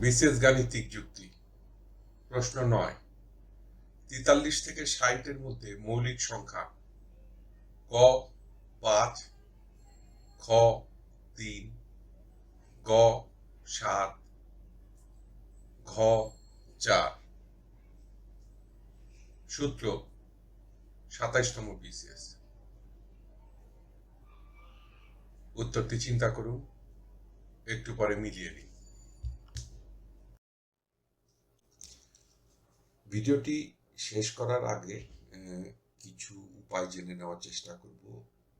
বিশেষ গাণিতিক যুক্তি। প্রশ্ন নয়। তেতাল্লিশ থেকে ষাটের মধ্যে মৌলিক সংখ্যা ক, পাঁচ, খ, তিন, গ, সাত, ঘ, চার। সূত্র সাতাইশতম বিসিএস। উত্তরটি চিন্তা করুন। একটু পরে মিলিয়ে নিন। ভিডিওটি শেষ করার আগে কিছু উপায় জেনে নেওয়ার চেষ্টা করব,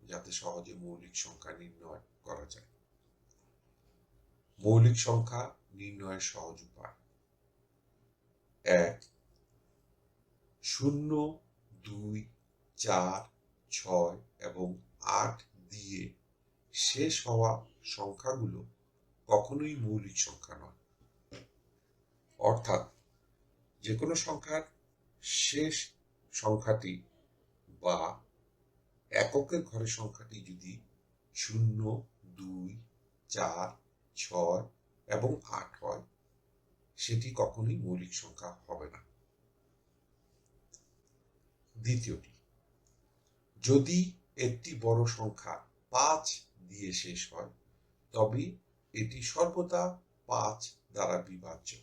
যাতে সহজে মৌলিক সংখ্যা নির্ণয় করা যায়। মৌলিক সংখ্যা নির্ণয়ের সহজ উপায়। এক, শূন্য, দুই, চার, ছয় এবং আট দিয়ে শেষ হওয়া সংখ্যাগুলো কখনোই মৌলিক সংখ্যা নয়। অর্থাৎ যে কোনো সংখ্যার শেষ সংখ্যাটি বা এককের ঘরের সংখ্যাটি যদি শূন্য, দুই, চার, ছয় এবং আট হয়, সেটি কখনোই মৌলিক সংখ্যা হবে না। দ্বিতীয়টি, যদি একটি বড় সংখ্যা পাঁচ দিয়ে শেষ হয়, তবে এটি সর্বদা পাঁচ দ্বারা বিভাজ্য।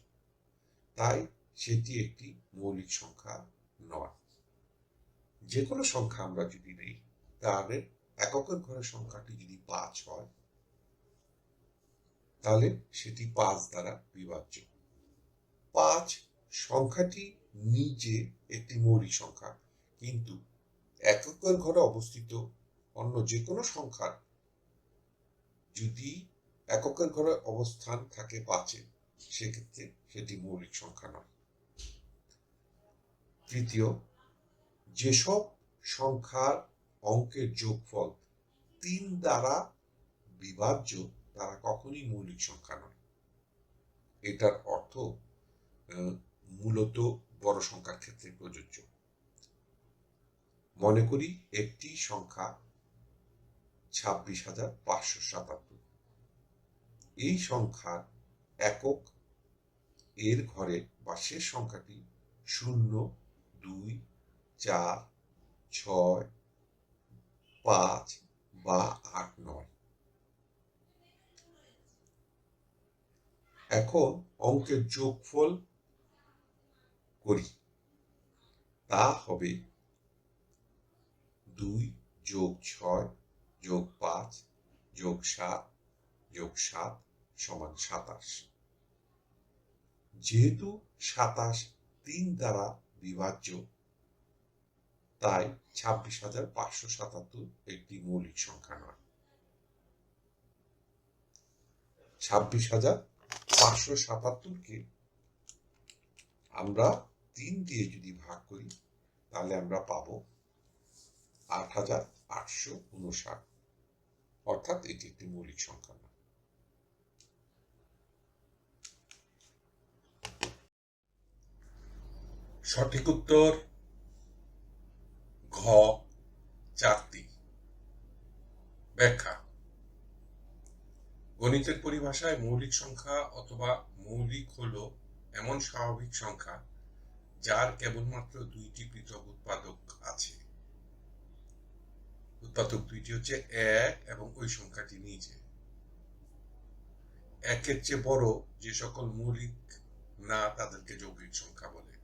তাই সেটি একটি মৌলিক সংখ্যা নয়। যে কোনো সংখ্যা আমরা যদি নেই, তাহলে এককের ঘরের সংখ্যাটি যদি পাঁচ হয়, তাহলে সেটি পাঁচ দ্বারা বিভাজ্য। পাঁচ সংখ্যাটি নিজে একটি মৌলিক সংখ্যা, কিন্তু এককের ঘরে অবস্থিত অন্য যে কোনো সংখ্যার যদি এককের ঘরে অবস্থান থাকে পাঁচে, সেক্ষেত্রে সেটি মৌলিক সংখ্যা নয়। তৃতীয়, যেসব সংখ্যার অঙ্কের যোগফল তিন দ্বারা বিভাজ্য, তারা কখনোই মৌলিক সংখ্যা নয়। এটার অর্থ মূলত বড় সংখ্যার ক্ষেত্রে প্রযোজ্য। মনে করি একটি সংখ্যা ছাব্বিশ হাজার পাঁচশো সাতাত্তর। এই সংখ্যার একক এর ঘরে বা শেষ সংখ্যাটি শূন্য দুই, চার, ছয়, পাঁচ বা আট, নয়। এখন অঙ্কের যোগফল করি। তা হবে দুই যোগ ছয় যোগ পাঁচ যোগ সাত যোগ সাত সমান সাতাশ। যেহেতু সাতাশ তিন দ্বারা বিভাজ্য। তাই ছাব্বিশ হাজার পাঁচশো সাতাত্তর একটি মৌলিক সংখ্যা নয়। ছাব্বিশ হাজার পাঁচশো সাতাত্তরকে আমরা তিন দিয়ে যদি ভাগ করি, তাহলে আমরা পাবো আট হাজার আটশো উনষাট অর্থাৎ এটি একটি মৌলিক সংখ্যা নয়। সঠিক উত্তর ঘ, চারটি। ব্যাখ্যা। গণিতের পরিভাষায় মৌলিক সংখ্যা অথবা মৌলিক হল এমন স্বাভাবিক সংখ্যা যার কেবলমাত্র দুইটি পৃথক উৎপাদক আছে। উৎপাদক দুইটি হচ্ছে এক এবং ওই সংখ্যাটি নিজে একের চেয়ে বড় যে সকল মৌলিক না তাদেরকে যৌগিক সংখ্যা বলে।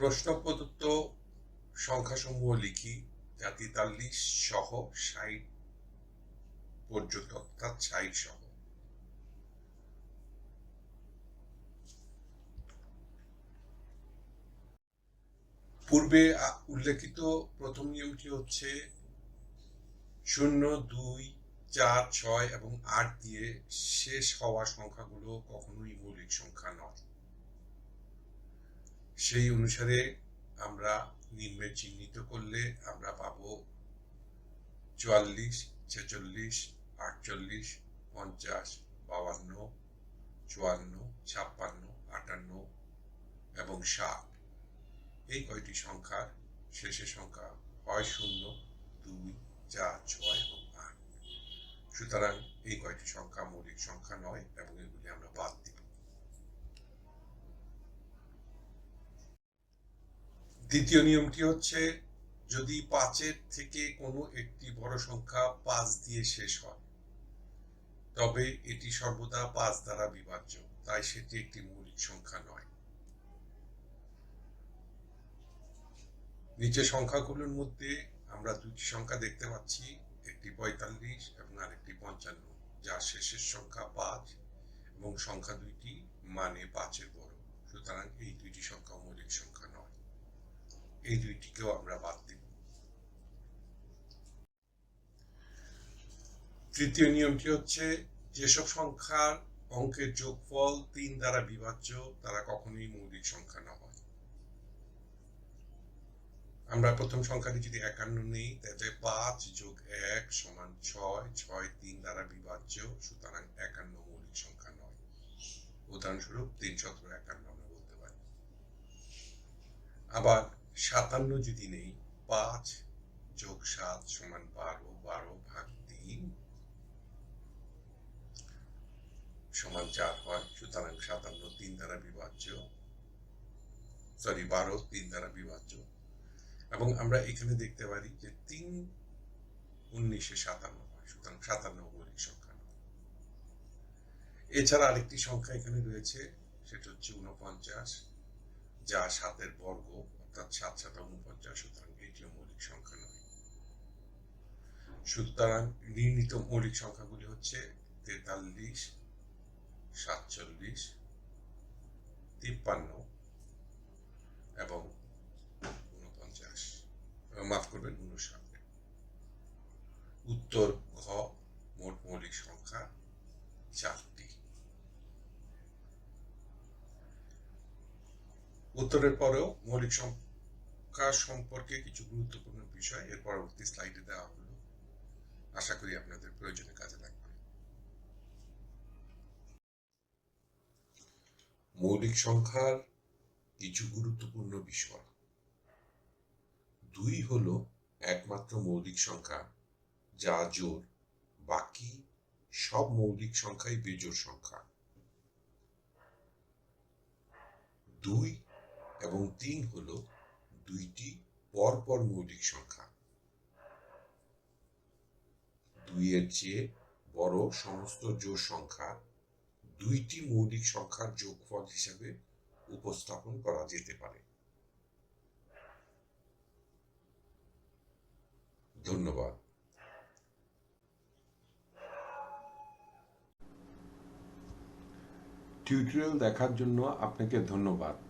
প্রশ্ন প্রদত্ত সংখ্যাসমূহ লিখি, যা তেতাল্লিশ সহ ষাট পর্যন্ত, অর্থাৎ ষাট সহ। পূর্বে উল্লেখিত প্রথম নিয়মটি হচ্ছে শূন্য, দুই, চার, ছয় এবং আট দিয়ে শেষ হওয়া সংখ্যাগুলো কখনোই মৌলিক সংখ্যা নয়। সেই অনুসারে আমরা নিম্নে চিহ্নিত করলে আমরা পাব চুয়াল্লিশ, ছেচল্লিশ, আটচল্লিশ, পঞ্চাশ বাউান্ন চুয়ান্ন, ছাপ্পান্ন, আটান্ন এবং ষাট এই কয়টি সংখ্যার শেষের সংখ্যা হয় শূন্য, দুই, চার, ছয় এবং আট। সুতরাং এই কয়টি সংখ্যা মৌলিক সংখ্যা নয় এবং এগুলি আমরা বাদ দিব দ্বিতীয় নিয়মটি হচ্ছে, যদি পাঁচের থেকে কোনো একটি বড় সংখ্যা পাঁচ দিয়ে শেষ হয়, তবে এটি সর্বদা পাঁচ দ্বারা বিভাজ্য, তাই সেটি একটি মৌলিক সংখ্যা নয়। নিচে সংখ্যাগুলোর মধ্যে আমরা দুটি সংখ্যা দেখতে পাচ্ছি, একটি পঁয়তাল্লিশ এবং আরেকটি পঞ্চান্ন যার শেষের সংখ্যা পাঁচ এবং সংখ্যা দুইটি মানে পাঁচের বড়। সুতরাং এই দুইটি সংখ্যা মৌলিক সংখ্যা নয়। এই দুইটিকেও আমরা বাদ দিব তৃতীয় নিয়মটি হচ্ছে যেসব সংখ্যার অঙ্কের যোগফল তিন দ্বারা বিভাজ্য তারা কখনোই মৌলিক সংখ্যা না হয় আমরা প্রথম সংখ্যাটি যদি একান্ন নেই তাহলে পাঁচ যোগ এক সমান ছয় ছয় তিন দ্বারা বিভাজ্য সুতরাং একান্ন মৌলিক সংখ্যা নয় উদাহরণস্বরূপ তিন সতেরো একান্ন আমরা বলতে পারি আবার সাতান্ন যদি নেই, পাঁচ যোগ সাত সমান বারো বারো ভাগ তিন সমান চার হয়, সুতরাং সাতান্ন তিন দ্বারা বিভাজ্য সরি বারো তিন দ্বারা বিভাজ্য। এবং আমরা এখানে দেখতে পারি যে তিন উনিশে সাতান্ন হয়, সুতরাং সাতান্ন মৌলিক সংখ্যা নয়। এছাড়া আরেকটি সংখ্যা এখানে রয়েছে, সেটা হচ্ছে উনপঞ্চাশ যা সাতের বর্গ অর্থাৎ সাত সাত উনপঞ্চাশ সুতরাং এটিও মৌলিক সংখ্যা নয়। সুতরাং নির্ণীত মৌলিক সংখ্যাগুলি হচ্ছে তেতাল্লিশ, সাতচল্লিশ, তিপ্পান্ন এবং উনপঞ্চাশ মাফ করবেন উনষাট উত্তর ঘ মোট মৌলিক সংখ্যা চারটি উত্তরের পরেও মৌলিক সংখ্যা সম্পর্কে কিছু গুরুত্বপূর্ণ বিষয় এর পরবর্তী স্লাইডে দেওয়া হলো। আশা করি আপনাদের প্রয়োজনে কাজে লাগবে। মৌলিক সংখ্যার কিছু গুরুত্বপূর্ণ বিষয়। দুই হল একমাত্র মৌলিক সংখ্যা, যা জোর বাকি সব মৌলিক সংখ্যাই বেজোর সংখ্যা। দুই এবং তিন হল দুইটি পরপর মৌলিক সংখ্যা। দুইয়ের চেয়ে বড় সমস্ত জোড় সংখ্যা দুইটি মৌলিক সংখ্যার যোগফল হিসেবে উপস্থাপন করা যেতে পারে। ধন্যবাদ। টিউটোরিয়াল দেখার জন্য আপনাকে ধন্যবাদ।